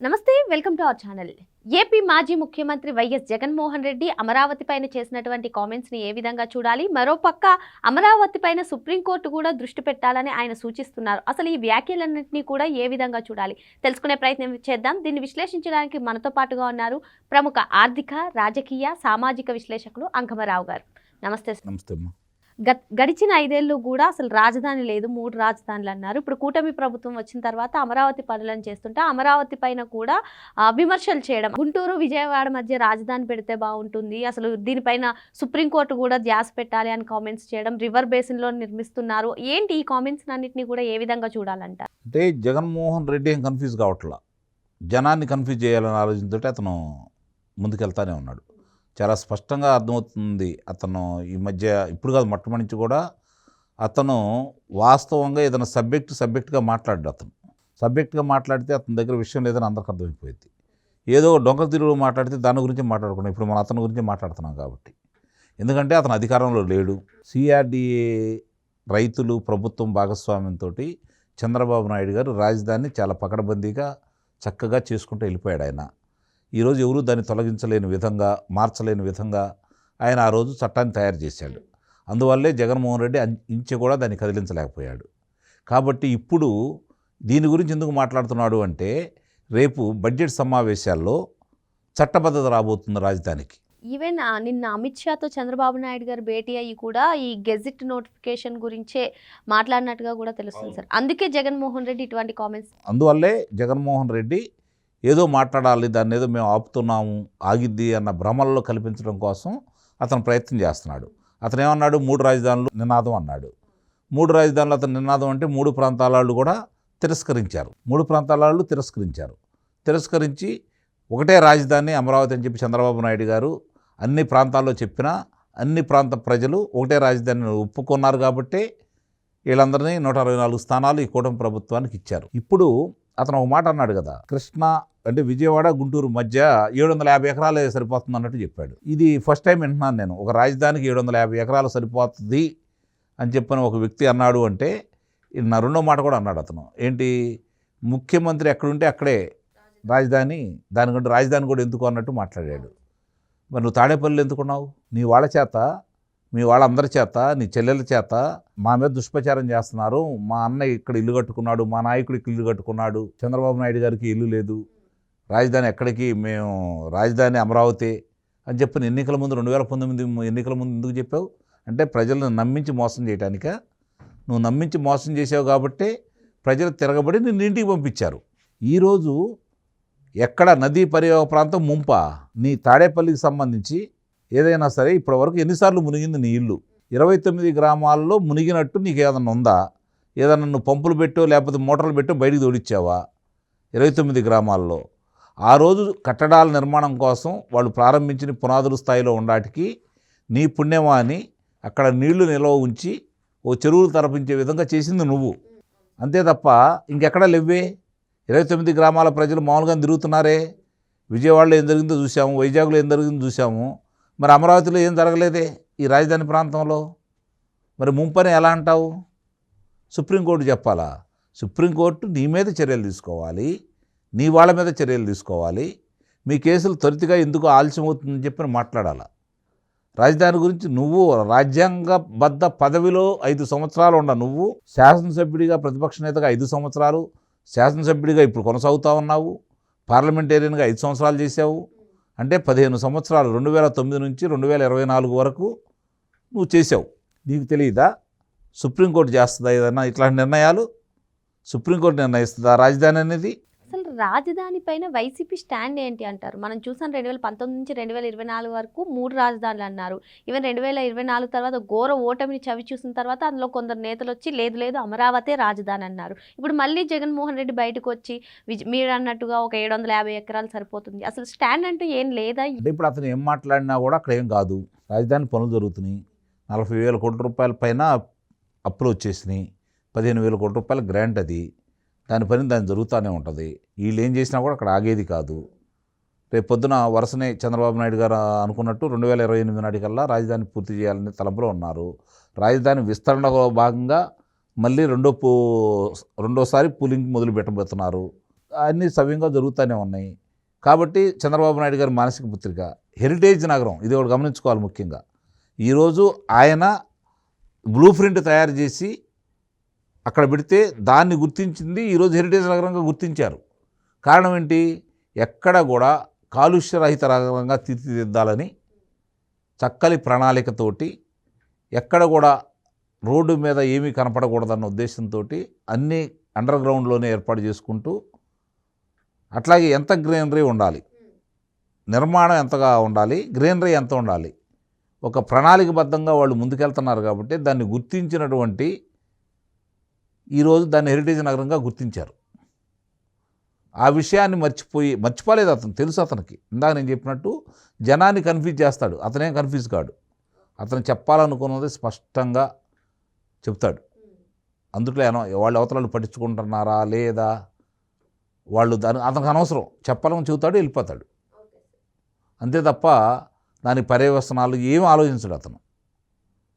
నమస్తే welcome to our channel. AP మాజీ ముఖ్యమంత్రి వైఎస్ జగన్మోహన్ రెడ్డి అమరావతి పైన చేసినటువంటి కామెంట్స్ని ఏ విధంగా చూడాలి? మరోపక్క అమరావతి పైన సుప్రీంకోర్టు కూడా దృష్టి పెట్టాలని ఆయన సూచిస్తున్నారు. అసలు ఈ వ్యాఖ్యలన్నింటినీ కూడా ఏ విధంగా చూడాలి? తెలుసుకునే ప్రయత్నం చేద్దాం. దీన్ని విశ్లేషించడానికి మనతో పాటుగా ఉన్నారు ప్రముఖ ఆర్థిక రాజకీయ సామాజిక విశ్లేషకులు అంకమరావు గారు. నమస్తే. నమస్తే అమ్మా. గడిచిన ఐదేళ్ళు కూడా అసలు రాజధాని లేదు మూడు రాజధానులు అన్నారు. ఇప్పుడు కూటమి ప్రభుత్వం వచ్చిన తర్వాత అమరావతి పనులను చేస్తుంటే అమరావతి పైన కూడా విమర్శలు చేయడం. గుంటూరు విజయవాడ మధ్య రాజధాని పెడితే బాగుంటుంది. అసలు దీనిపైన సుప్రీంకోర్టు కూడా ధ్యాస పెట్టాలి అని కామెంట్స్ చేయడం రివర్ బేసిన్లో నిర్మిస్తున్నారు. ఏంటి ఈ కామెంట్స్ అన్నింటినీ కూడా ఏ విధంగా చూడాలంటారు అంటే జగన్మోహన్ రెడ్డి ఏం కన్ఫ్యూజ్ కావట్లా? జనాన్ని కన్ఫ్యూజ్ చేయాలని ఆలోచనతో అతను ముందుకెళ్తానే ఉన్నాడు. చాలా స్పష్టంగా అర్థమవుతుంది అతను ఈ మధ్య ఇప్పుడు కాదు మొట్టమొదటి కూడా అతను వాస్తవంగా ఏదైనా సబ్జెక్ట్ సబ్జెక్ట్గా మాట్లాడాడు అతను. సబ్జెక్ట్గా మాట్లాడితే అతని దగ్గర విషయం లేదని అందరికి అర్థమైపోయింది. ఏదో డొంక తిరుగుడు మాట్లాడితే దాని గురించి మాట్లాడుకున్నాం ఇప్పుడు మనం అతని గురించి మాట్లాడుతున్నాం కాబట్టి. ఎందుకంటే అతను అధికారంలో లేడు. సిఆర్డిఏ రైతులు ప్రభుత్వం భాగస్వామ్యంతో చంద్రబాబు నాయుడు గారు రాజధానిని చాలా పకడబందీగా చక్కగా చేసుకుంటూ వెళ్ళిపోయాడు ఆయన. ఈరోజు ఎవరూ దాన్ని తొలగించలేని విధంగా మార్చలేని విధంగా ఆయన ఆ రోజు చట్టాన్ని తయారు చేశాడు. అందువల్లే జగన్మోహన్ రెడ్డి ఇంచె కూడా దాన్ని కదిలించలేకపోయాడు. కాబట్టి ఇప్పుడు దీని గురించి ఎందుకు మాట్లాడుతున్నాడు అంటే రేపు బడ్జెట్ సమావేశాల్లో చట్టబద్ధత రాబోతుంది రాజధానికి. ఈవెన్ నిన్న అమిత్ షాతో చంద్రబాబు నాయుడు గారు భేటీ అయ్యి కూడా ఈ గెజిట్ నోటిఫికేషన్ గురించే మాట్లాడినట్టుగా కూడా తెలుస్తుంది సార్. అందుకే జగన్మోహన్ రెడ్డి ఇటువంటి కామెంట్స్ అందువల్లే జగన్మోహన్ రెడ్డి ఏదో మాట్లాడాలి దాన్ని ఏదో మేము ఆపుతున్నాము ఆగిద్ది అన్న భ్రమల్లో కల్పించడం కోసం అతను ప్రయత్నం చేస్తున్నాడు. అతను ఏమన్నాడు మూడు రాజధానులు నినాదం అన్నాడు. మూడు రాజధానులు అతను నినాదం అంటే మూడు ప్రాంతాల వాళ్ళు కూడా తిరస్కరించారు. మూడు ప్రాంతాల వాళ్ళు తిరస్కరించారు. తిరస్కరించి ఒకటే రాజధాని అమరావతి అని చెప్పి చంద్రబాబు నాయుడు గారు అన్ని ప్రాంతాల్లో చెప్పినా అన్ని ప్రాంత ప్రజలు ఒకటే రాజధానిని ఒప్పుకున్నారు కాబట్టే వీళ్ళందరినీ నూట అరవై నాలుగు స్థానాలు ఈ కూటమి ప్రభుత్వానికి ఇచ్చారు. ఇప్పుడు అతను ఒక మాట అన్నాడు కదా కృష్ణ అంటే విజయవాడ గుంటూరు మధ్య ఏడు వందల యాభై ఎకరాలు సరిపోతుంది అన్నట్టు చెప్పాడు. ఇది ఫస్ట్ టైం వింటున్నాను నేను. ఒక రాజధానికి ఏడు వందల యాభై ఎకరాలు సరిపోతుంది అని చెప్పిన ఒక వ్యక్తి అన్నాడు అంటే నా రెండో మాట కూడా అన్నాడు అతను. ఏంటి? ముఖ్యమంత్రి ఎక్కడుంటే అక్కడే రాజధాని దానికంటే రాజధాని కూడా ఎందుకు అన్నట్టు మాట్లాడాడు. మరి నువ్వు తాడేపల్లి ఎందుకున్నావు నీ వాళ్ళ చేత మీ వాళ్ళందరి చేత నీ చెల్లెల చేత మా మీద దుష్ప్రచారం చేస్తున్నారు. మా అన్న ఇక్కడ ఇల్లు కట్టుకున్నాడు మా నాయకుడు ఇక్కడ ఇల్లు కట్టుకున్నాడు చంద్రబాబు నాయుడు గారికి ఇల్లు లేదు రాజధాని ఎక్కడికి మేము రాజధాని అమరావతి అని చెప్పిన ఎన్నికల ముందు రెండు వేల పంతొమ్మిది ఎన్నికల ముందు ఎందుకు చెప్పావు? అంటే ప్రజలను నమ్మించి మోసం చేయడానిక నువ్వు నమ్మించి మోసం చేసావు కాబట్టి ప్రజలు తిరగబడి నిన్ను ఇంటికి పంపించారు. ఈరోజు ఎక్కడ నదీ పరివాహక ప్రాంతం ముంప నీ తాడేపల్లికి సంబంధించి ఏదైనా సరే ఇప్పటివరకు ఎన్నిసార్లు మునిగింది నీ ఇల్లు? ఇరవై తొమ్మిది గ్రామాల్లో మునిగినట్టు నీకు ఏదన్నా ఉందా? ఏదన్నా నువ్వు పంపులు పెట్టో లేకపోతే మోటార్లు పెట్టో బయటికి తోడిచ్చావా? ఇరవై తొమ్మిది గ్రామాల్లో. ఆ రోజు కట్టడాల నిర్మాణం కోసం వాళ్ళు ప్రారంభించిన పునాదుల స్థాయిలో ఉండాటికి నీ పుణ్యమా అని అక్కడ నీళ్ళు నిల్వ ఉంచి ఓ చెరువులు తరపించే విధంగా చేసింది నువ్వు. అంతే తప్ప ఇంకెక్కడ లేవే ఇరవై తొమ్మిది గ్రామాల ప్రజలు మామూలుగా తిరుగుతున్నారే? విజయవాడలో ఏం జరిగిందో చూసాము వైజాగ్లో ఏం జరిగిందో చూసాము మరి అమరావతిలో ఏం జరగలేదే ఈ రాజధాని ప్రాంతంలో? మరి ముంపని ఎలా అంటావు? సుప్రీంకోర్టు చెప్పాలా? సుప్రీంకోర్టు నీ మీద చర్యలు తీసుకోవాలి. నీ వాళ్ళ మీద చర్యలు తీసుకోవాలి. మీ కేసులు త్వరితగా ఎందుకు ఆలస్యం అవుతుందని చెప్పి మాట్లాడాలా? రాజధాని గురించి నువ్వు రాజ్యాంగబద్ధ పదవిలో ఐదు సంవత్సరాలు ఉండ నువ్వు శాసనసభ్యుడిగా ప్రతిపక్ష నేతగా ఐదు సంవత్సరాలు శాసనసభ్యుడిగా ఇప్పుడు కొనసాగుతా ఉన్నావు. పార్లమెంటేరియన్గా ఐదు సంవత్సరాలు చేసావు అంటే పదిహేను సంవత్సరాలు రెండు వేల తొమ్మిది నుంచి రెండు వేల ఇరవై నాలుగు వరకు నువ్వు చేసావు. నీకు తెలియదా? సుప్రీంకోర్టు చేస్తుందా ఏదన్నా ఇట్లాంటి నిర్ణయాలు? సుప్రీంకోర్టు నిర్ణయిస్తుందా? రాజధాని అనేది రాజధాని పైన వైసీపీ స్టాండ్ ఏంటి అంటారు? మనం చూసాం రెండు వేల పంతొమ్మిది నుంచి రెండు వేల ఇరవై నాలుగు వరకు మూడు రాజధానులు అన్నారు. ఈవెన్ రెండు వేల ఇరవై నాలుగు తర్వాత ఘోర ఓటమిని చవి చూసిన తర్వాత అందులో కొందరు నేతలు వచ్చి లేదు లేదు అమరావతి రాజధాని అన్నారు. ఇప్పుడు మళ్ళీ జగన్మోహన్ రెడ్డి బయటకు వచ్చి విజ్ మీరు అన్నట్టుగా ఒక ఏడు వందల యాభై ఎకరాలు సరిపోతుంది. అసలు స్టాండ్ అంటూ ఏం లేదా? ఇప్పుడు అతను ఏం మాట్లాడినా కూడా అక్కడ ఏం కాదు. రాజధాని పనులు జరుగుతున్నాయి. నలభై వేల కోట్ల రూపాయల పైన అప్పులు వచ్చేసినాయి. పదిహేను వేల కోట్ల రూపాయల గ్రాంట్ అది. దాని పని దాని జరుగుతూనే ఉంటుంది. వీళ్ళు ఏం చేసినా కూడా అక్కడ ఆగేది కాదు. రేపు పొద్దున వరుసనే చంద్రబాబు నాయుడు గారు అనుకున్నట్టు రెండు వేల ఇరవై ఎనిమిది నాటికల్లా రాజధాని పూర్తి చేయాలనే తలంపులో ఉన్నారు. రాజధాని విస్తరణలో భాగంగా మళ్ళీ రెండో పూ రెండోసారి పూలింగ్ మొదలు పెట్టబోతున్నారు. అన్నీ సవ్యంగా జరుగుతూనే ఉన్నాయి. కాబట్టి చంద్రబాబు నాయుడు గారి మానసిక పుత్రిక హెరిటేజ్ నగరం ఇది ఒకటి గమనించుకోవాలి ముఖ్యంగా. ఈరోజు ఆయన బ్లూ ప్రింట్ తయారు చేసి అక్కడ పెడితే దాన్ని గుర్తించింది ఈరోజు హెరిటేజ్ నగరంగా గుర్తించారు. కారణం ఏంటి? ఎక్కడ కూడా కాలుష్యరహిత నగరంగా తీర్చిదిద్దాలని చక్కని ప్రణాళికతోటి ఎక్కడ కూడా రోడ్డు మీద ఏమీ కనపడకూడదన్న ఉద్దేశంతో అన్నీ అండర్ గ్రౌండ్లోనే ఏర్పాటు చేసుకుంటూ అట్లాగే ఎంత గ్రీనరీ ఉండాలి? నిర్మాణం ఎంతగా ఉండాలి? గ్రీనరీ ఎంత ఉండాలి? ఒక ప్రణాళికబద్ధంగా వాళ్ళు ముందుకెళ్తున్నారు కాబట్టి దాన్ని గుర్తించినటువంటి ఈరోజు దాన్ని హెరిటేజ్ నగరంగా గుర్తించారు. ఆ విషయాన్ని మర్చిపోయి మర్చిపోలేదు అతను తెలుసు అతనికి. ఇందాక నేను చెప్పినట్టు జనాన్ని కన్ఫ్యూజ్ చేస్తాడు. అతనేం కన్ఫ్యూజ్ కాడు. అతను చెప్పాలనుకున్నది స్పష్టంగా చెప్తాడు. అందుట్లో ఏమో వాళ్ళు అవతలాలు పట్టించుకుంటున్నారా లేదా? వాళ్ళు దాని అతనికి అనవసరం. చెప్పాలని చెబుతాడు వెళ్ళిపోతాడు. అంతే తప్ప దాని పర్యవసనాలు ఏం ఆలోచించడు అతను.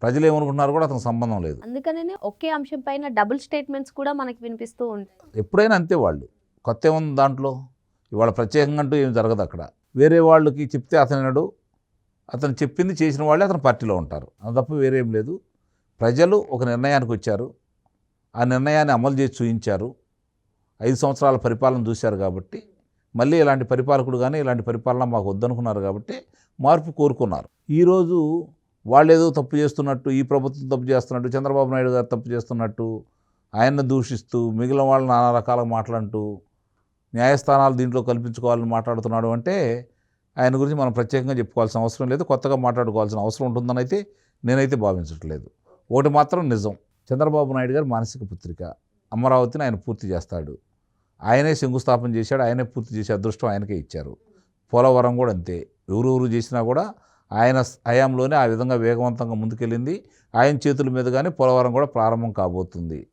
ప్రజలు ఏమనుకుంటున్నారు కూడా అతనికి సంబంధం లేదు. అందుకనే ఒకే అంశం పైన డబుల్ స్టేట్మెంట్స్ కూడా మనకి వినిపిస్తూ ఉంటాయి. ఎప్పుడైనా అంతే వాళ్ళు. కొత్త ఏముంది దాంట్లో? ఇవాళ ప్రత్యేకంగా అంటూ ఏం జరగదు అక్కడ. వేరే వాళ్ళకి చెప్తే అతనినడు అతను చెప్పింది చేసిన వాళ్ళే అతని పార్టీలో ఉంటారు. అది తప్ప వేరేం లేదు. ప్రజలు ఒక నిర్ణయానికి వచ్చారు. ఆ నిర్ణయాన్ని అమలు చేసి చూయించారు. ఐదు సంవత్సరాల పరిపాలన చూశారు కాబట్టి మళ్ళీ ఇలాంటి పరిపాలకుడు కానీ ఇలాంటి పరిపాలన మాకు వద్దనుకున్నారు కాబట్టి మార్పు కోరుకున్నారు. ఈరోజు వాళ్ళు ఏదో తప్పు చేస్తున్నట్టు ఈ ప్రభుత్వం తప్పు చేస్తున్నట్టు చంద్రబాబు నాయుడు గారు తప్పు చేస్తున్నట్టు ఆయన్ని దూషిస్తూ మిగిలిన వాళ్ళు నానా రకాలుగా మాట్లాడుతూ న్యాయస్థానాలు దీంట్లో కల్పించుకోవాలని మాట్లాడుతున్నాడు అంటే ఆయన గురించి మనం ప్రత్యేకంగా చెప్పుకోవాల్సిన అవసరం లేదు. కొత్తగా మాట్లాడుకోవాల్సిన అవసరం ఉంటుందని అయితే నేనైతే భావించట్లేదు. ఒకటి మాత్రం నిజం. చంద్రబాబు నాయుడు గారు మానసిక పుత్రిక. అమరావతిని ఆయన పూర్తి చేస్తాడు. ఆయనే శంకుస్థాపన చేశాడు. ఆయనే పూర్తి చేసే అదృష్టం ఆయనకే ఇచ్చారు. పోలవరం కూడా అంతే. ఎవరెవరు చేసినా కూడా ఆయన హయాంలోనే ఆ విధంగా వేగవంతంగా ముందుకెళ్ళింది. ఆయన చేతుల మీదుగానే పోలవరం కూడా ప్రారంభం కాబోతుంది.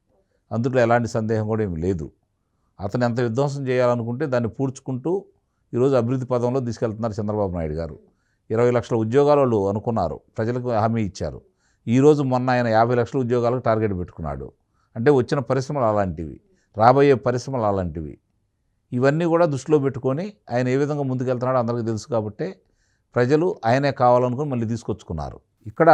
అందులో ఎలాంటి సందేహం కూడా ఏమి లేదు. అతను ఎంత విధ్వంసం చేయాలనుకుంటే దాన్ని పూడ్చుకుంటూ ఈరోజు అభివృద్ధి పదంలో తీసుకెళ్తున్నారు చంద్రబాబు నాయుడు గారు. ఇరవై లక్షల ఉద్యోగాలు వాళ్ళు అనుకున్నారు. ప్రజలకు హామీ ఇచ్చారు. ఈరోజు మొన్న ఆయన యాభై లక్షల ఉద్యోగాలకు టార్గెట్ పెట్టుకున్నాడు. అంటే వచ్చిన పరిశ్రమలు అలాంటివి రాబోయే పరిశ్రమలు అలాంటివి. ఇవన్నీ కూడా దృష్టిలో పెట్టుకొని ఆయన ఏ విధంగా ముందుకెళ్తున్నాడో అందరికీ తెలుసు కాబట్టి ప్రజలు ఆయనే కావాలనుకుని మళ్ళీ తీసుకొచ్చుకున్నారు. ఇక్కడ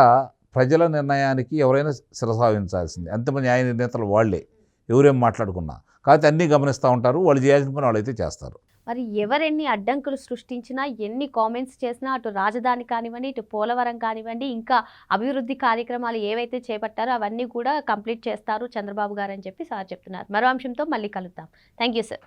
ప్రజల నిర్ణయానికి ఎవరైనా శిరసావించాల్సింది అంతిమ న్యాయ నిర్ణేతలు వాళ్ళే. ఎవరేం మాట్లాడుకున్నా. కాకపోతే అన్నీ గమనిస్తూ ఉంటారు. వాళ్ళు చేయాల్సిన పని వాళ్ళైతే చేస్తారు. మరి ఎవరెన్ని అడ్డంకులు సృష్టించినా ఎన్ని కామెంట్స్ చేసినా అటు రాజధాని కానివ్వండి ఇటు పోలవరం కానివ్వండి ఇంకా అభివృద్ధి కార్యక్రమాలు ఏవైతే చేపట్టారో అవన్నీ కూడా కంప్లీట్ చేస్తారు చంద్రబాబు గారు అని చెప్పి సార్ చెప్తున్నారు. మరో అంశంతో మళ్ళీ కలుద్దాం. Thank you sir.